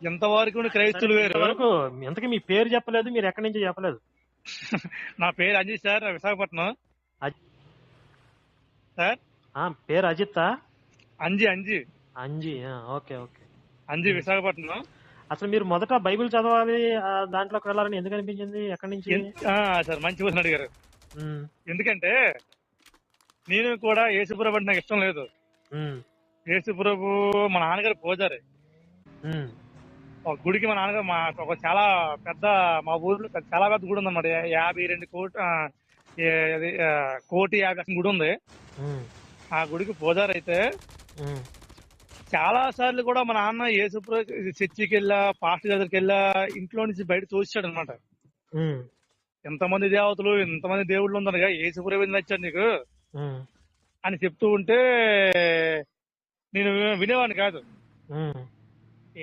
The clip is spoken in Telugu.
ఎంతవరకు క్రైస్తువులు వేరు? ఇంతవరకు ఎంతకీ మీ పేరు చెప్పలేదు మీరు ఎక్కడి నుంచి చెప్పలేదు. నా పేరు అజయ్ సార్ విశాఖపట్నం. సార్? పేరు అజిత్ అంజి అంజి. అంజీ ఆ, ఓకే ఓకే. అంజి విశాఖపట్నం. అసలు మీరు మొదట బైబిల్ చదవాలి దాంట్లోకి వెళ్ళాలని ఎందుకు అనిపించింది? ఎక్కడి నుంచి? సార్ మంచి క్వశ్చన్ అడిగారు. ఎందుకంటే నేను కూడా యేసుప్రభు అంటే నాకు ఇష్టం లేదు. ఉమ్, యేసుప్రభు మా నాన్నగారు పూజారి. గుడికి మా నాన్నగారు మా ఒక చాలా పెద్ద మా ఊర్లో చాలా పెద్ద గుడి ఉందన్నమాట. యాభై రెండు కోటి కోటి యాభై గుడి ఉంది. ఆ గుడికి పూజారి అయితే చాలా సార్లు కూడా మా నాన్న యేసుప్రభు చర్చికి వెళ్ళా పాస్టర్ దగ్గరికి వెళ్ళా ఇంట్లో నుంచి బయట తోచాడు అనమాట ఎంతమంది దేవతలు ఎంతమంది దేవుళ్ళు ఉన్నారుగా యేసుప్రభు ఎందుకు నచ్చాడు నీకు? అని చెప్తూ ఉంటే నేను వినేవాడిని కాదు.